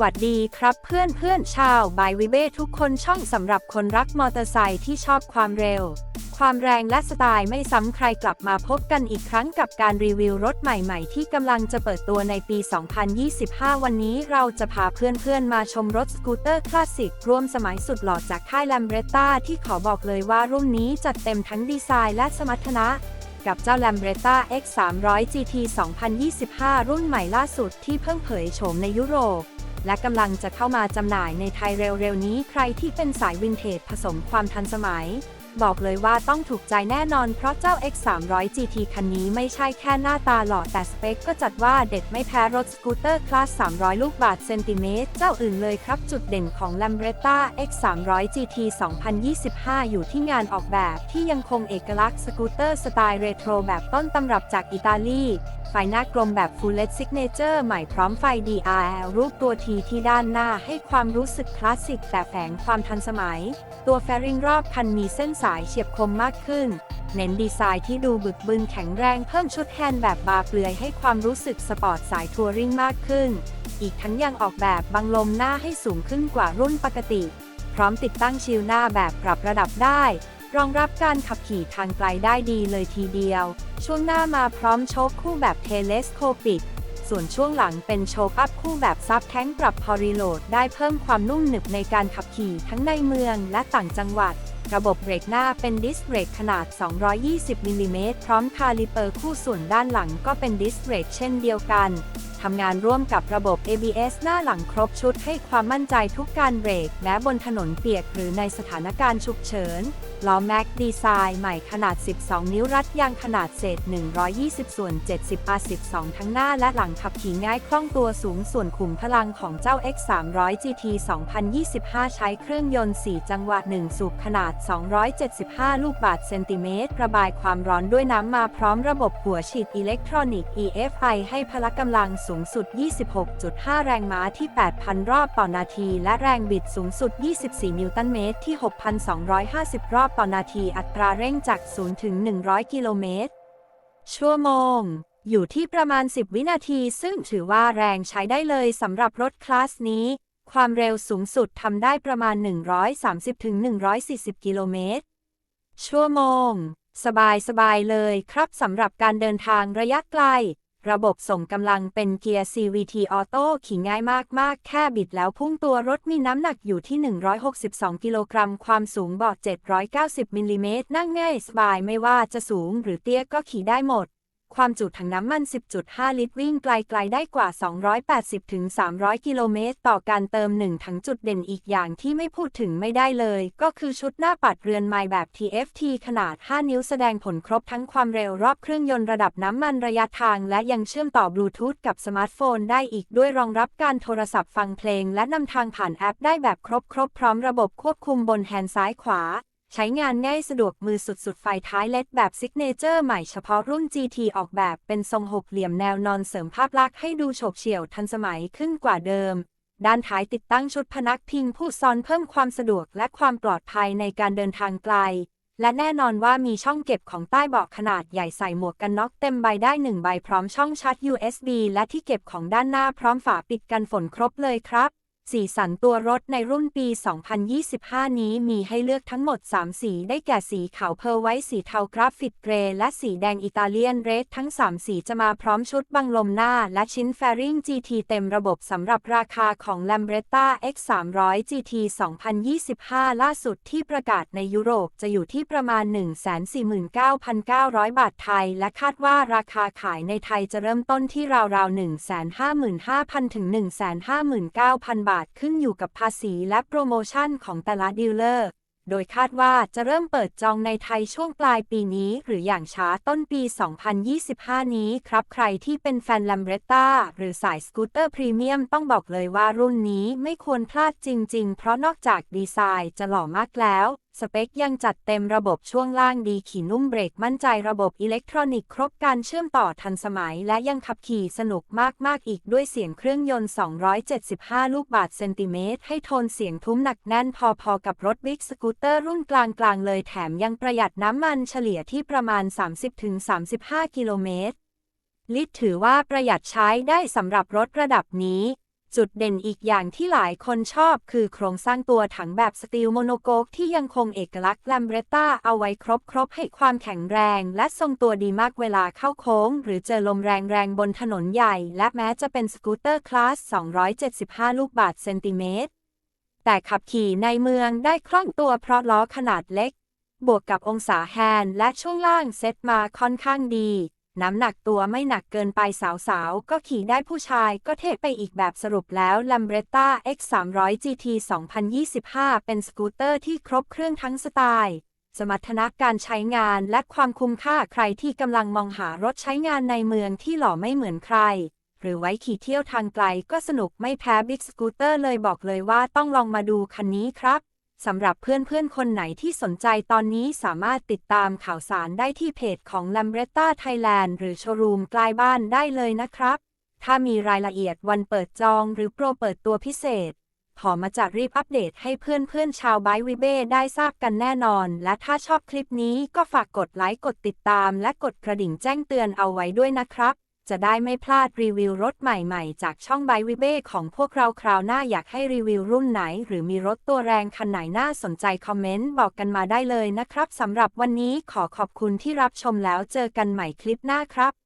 วัสดีครับเพื่อนเพื่อนชาวบายวิเบทุกคนช่องสำหรับคนรักมอเตอร์ไซค์ที่ชอบความเร็ว ความแรงและสไตล์ไม่ซ้ำใครกลับมาพบกันอีกครั้งกับการรีวิวรถใหม่ๆ ที่กำลังจะเปิดตัวในปี 2025 วันนี้เราจะพาเพื่อนๆ มาชมรถสกูตเตอร์คลาสสิกร่วมสมัยสุดหล่อจากค่ายแลมเบรต้าที่ขอบอกเลยว่ารุ่นนี้จัดเต็มทั้งดีไซน์และสมรรถนะกับเจ้า Lambretta X 3 0 0 GT 2025 รุ่นใหม่ล่าสุดที่เพิ่งเผยโฉมในยุโรป และกำลังจะเข้ามาจำหน่ายในไทยเร็วๆนี้ใครที่เป็นสายวินเทจผสมความทันสมัย บอกเลยว่าต้องถูกใจแน่นอนเพราะเจ้า X 3 0 0 GT คันนี้ไม่ใช่แค่หน้าตาหล่อแต่สเปคก็จัดว่าเด็ดไม่แพ้รถสกูตเตอร์คลาส 300 ลูกบาทเซนติเมตรเจ้าอื่นเลยครับ จุดเด่นของ Lambretta X 3 0 0 GT 2025 อยู่ที่งานออกแบบที่ยังคงเอกลักษณ์สกูตเตอร์สไตล์เรโทรแบบต้นตำรับจากอิตาลีไฟหน้ากลมแบบ Full LED Signature ใหม่พร้อมไฟ DRL รูปตัว T ที่ด้านหน้าให้ความรู้สึกคลาสสิกแต่แฝงความทันสมัย ตัวแฟริงรอบคันมีเส้นสายเฉียบคมมากขึ้น เน้นดีไซน์ที่ดูบึกบึนแข็งแรงเพิ่มชุดแฮนด์แบบบาเปลือยให้ความรู้สึกสปอร์ตสายทัวริงมากขึ้น อีกทั้งยังออกแบบบังลมหน้าให้สูงขึ้นกว่ารุ่นปกติ พร้อมติดตั้งชิลหน้าแบบปรับระดับได้ รองรับการขับขี่ทางไกลได้ดีเลยทีเดียว ช่วงหน้ามาพร้อมโชคคู่แบบเทเลสโคปิก ส่วนช่วงหลังเป็นโชคอัพคู่แบบซับแท้งปรับพอรีโหลดได้เพิ่มความนุ่มหนึบในการขับขี่ทั้งในเมืองและต่างจังหวัด ระบบเบรกหน้าเป็นดิสเบรกขนาด 220มิลลิเมตรพร้อมคาลิเปอร์คู่ส่วนด้านหลังก็เป็นดิสเบรกเช่นเดียวกัน ทำงานร่วมกับระบบ ABS หน้าหลังครบชุดให้ความมั่นใจทุกการเบรก แม้บนถนนเปียกหรือในสถานการณ์ฉุกเฉิน ล้อแม็กดีไซน์ใหม่ขนาด 12 นิ้วรัดยางขนาดเศษ 120 ส่วน 70 R 12 ทั้งหน้าและหลังขับขี่ง่ายคล่องตัวสูงส่วนขุมพลังของเจ้า X 300 GT 2025 ใช้เครื่องยนต์ 4 จังหวะ 1 สูบขนาด 275 ลูกบาศก์เซนติเมตรระบายความร้อนด้วยน้ำมาพร้อมระบบหัวฉีดอิเล็กทรอนิกส์ EFI ให้พละกำลังสูงสุด 26.5 แรงม้าที่ 8,000 รอบต่อนาที และแรงบิดสูงสุด 24 นิวตันเมตรที่ 6,250 รอบต่อนาที อัตราเร่งจาก 0 ถึง 100 กิโลเมตร ชั่วโมง อยู่ที่ประมาณ 10 วินาที ซึ่งถือว่าแรงใช้ได้เลยสำหรับรถคลาสนี้ ความเร็วสูงสุดทำได้ประมาณ 130ถึง140 กิโลเมตร ชั่วโมงสบายสบายเลยครับสำหรับการเดินทางระยะไกล ระบบส่งกำลังเป็นเกียร์ CVT ออโต้ขี่ง่ายมาก ๆ แค่บิดแล้วพุ่งตัวรถมีน้ำหนักอยู่ที่ 162 กิโลกรัม ความสูงเบาะ790 มิลลิเมตร นั่งง่ายสบายไม่ว่าจะสูงหรือเตี้ยก็ขี่ได้หมด ความจุถังน้ำมัน 10.5 ลิตรวิ่งไกลๆได้กว่า 280-300 กิโลเมตร ต่อการเติมหนึ่งถังจุดเด่นอีกอย่างที่ไม่พูดถึงไม่ได้เลย ก็คือชุดหน้าปัดเรือนไม้แบบ TFT ขนาด 5 นิ้วแสดงผลครบทั้งความเร็วรอบเครื่องยนต์ระดับน้ำมันระยะทาง และยังเชื่อมต่อบลูทูธกับสมาร์ทโฟนได้อีกด้วยรองรับการโทรศัพท์ฟังเพลง และนำทางผ่านแอปได้แบบครบครบพร้อมระบบควบคุมบนแฮนด์ซ้ายขวา ใช้งานง่ายสะดวกมือสุดๆ ไฟท้ายเล็ดแบบซิกเนเจอร์ใหม่เฉพาะรุ่น GT ออกแบบเป็นทรงหกเหลี่ยมแนวนอนเสริมภาพลักษณ์ให้ดูโฉบเฉี่ยวทันสมัยขึ้นกว่าเดิม ด้านท้ายติดตั้งชุดพนักพิงผู้ซ้อนเพิ่มความสะดวกและความปลอดภัยในการเดินทางไกล และแน่นอนว่ามีช่องเก็บของใต้เบาะขนาดใหญ่ใส่หมวกกันน็อกเต็มใบได้หนึ่งใบพร้อมช่องชาร์จ USB และที่เก็บของด้านหน้าพร้อมฝาปิดกันฝนครบเลยครับ สีสันตัวรถในรุ่นปี 2025 นี้มีให้เลือกทั้งหมด 3 สี ได้แก่สีขาวเพร์ลไว้สีเทากราฟิตเกรย์และสีแดงอิตาเลียนเรดทั้ง 3 สีจะมาพร้อมชุดบังลมหน้า และชิ้นแฟริง GT เต็มระบบสำหรับราคาของ Lambretta X 300 GT 2025 ล่าสุดที่ประกาศในยุโรปจะอยู่ที่ประมาณ 149,900 บาทไทย และคาดว่าราคาขายในไทยจะเริ่มต้นที่ราวๆ 155,000 ถึง 159,000 บาทขึ้นอยู่กับภาษีและโปรโมชั่นของแต่ละดีลเลอร์ โดยคาดว่าจะเริ่มเปิดจองในไทยช่วงปลายปีนี้ หรืออย่างช้าต้นปี 2025 นี้ครับ ใครที่เป็นแฟนลัมเบรตตาหรือสายสกูตเตอร์พรีเมียมต้องบอกเลยว่ารุ่นนี้ไม่ควรพลาดจริง ๆ เพราะนอกจากดีไซน์จะหล่อมากแล้ว สเปคยังจัดเต็มระบบช่วงล่างดีขี่นุ่มเบรกมั่นใจระบบอิเล็กทรอนิกส์ครบการเชื่อมต่อทันสมัย และยังขับขี่สนุกมาก ๆ อีกด้วยเสียงเครื่องยนต์ 275 ลูกบาศก์เซนติเมตร ให้โทนเสียงทุ้มหนักแน่นพอ ๆ กับรถบิ๊กสกูตเตอร์รุ่นกลาง ๆ เลยแถมยังประหยัดน้ำมันเฉลี่ยที่ประมาณ 30-35 กิโลเมตรลิตรถือว่าประหยัดใช้ได้สำหรับรถระดับนี้ จุดเด่นอีกอย่างที่หลายคนชอบคือโครงสร้างตัวถังแบบสตีลโมโนโกกที่ยังคงเอกลักษณ์แลมเบรต้าเอาไว้ครบครบให้ความแข็งแรง และทรงตัวดีมากเวลาเข้าโค้ง หรือเจอลมแรงๆบนถนนใหญ่ และแม้จะเป็นสกูตเตอร์คลาส 275 ลูกบาศก์เซนติเมตร แต่ขับขี่ในเมืองได้คล่องตัวเพราะล้อขนาดเล็ก บวกกับองศาแฮนด์และช่วงล่างเซ็ตมาค่อนข้างดี น้ำหนักตัวไม่หนักเกินไปสาวๆ ก็ขี่ได้ผู้ชายก็เท่ไปอีกแบบสรุปแล้ว Lambretta X 3 0 0 GT 2025 เป็นสกูตเตอร์ที่ครบเครื่องทั้งสไตล์ สมรรถนะการใช้งานและความคุ้มค่าใครที่กำลังมองหารถใช้งานในเมืองที่หล่อไม่เหมือนใคร หรือไว้ขี่เที่ยวทางไกลก็สนุกไม่แพ้บิ๊กสกูตเตอร์เลยบอกเลยว่าต้องลองมาดูคันนี้ครับ สำหรับเพื่อนๆ คนไหนที่สนใจตอนนี้สามารถติดตามข่าวสารได้ที่เพจของ Lambretta Thailand หรือโชว์รูมใกล้บ้านได้เลยนะครับ ถ้ามีรายละเอียดวันเปิดจองหรือโปรเปิดตัวพิเศษ ขอมาจัดรีบอัปเดตให้เพื่อนๆ ชาวไบวิเบ้ได้ทราบกันแน่นอน และถ้าชอบคลิปนี้ก็ฝากกดไลค์ กดติดตาม และกดกระดิ่งแจ้งเตือนเอาไว้ด้วยนะครับ จะได้ไม่พลาดรีวิวรถใหม่ๆ จากช่องไบวิเบ้ของพวกเราคราวหน้าอยากให้รีวิวรุ่นไหน หรือมีรถตัวแรงคันไหนน่าสนใจคอมเมนต์บอกกันมาได้เลยนะครับสำหรับวันนี้ขอขอบคุณที่รับชมแล้วเจอกันใหม่คลิปหน้าครับ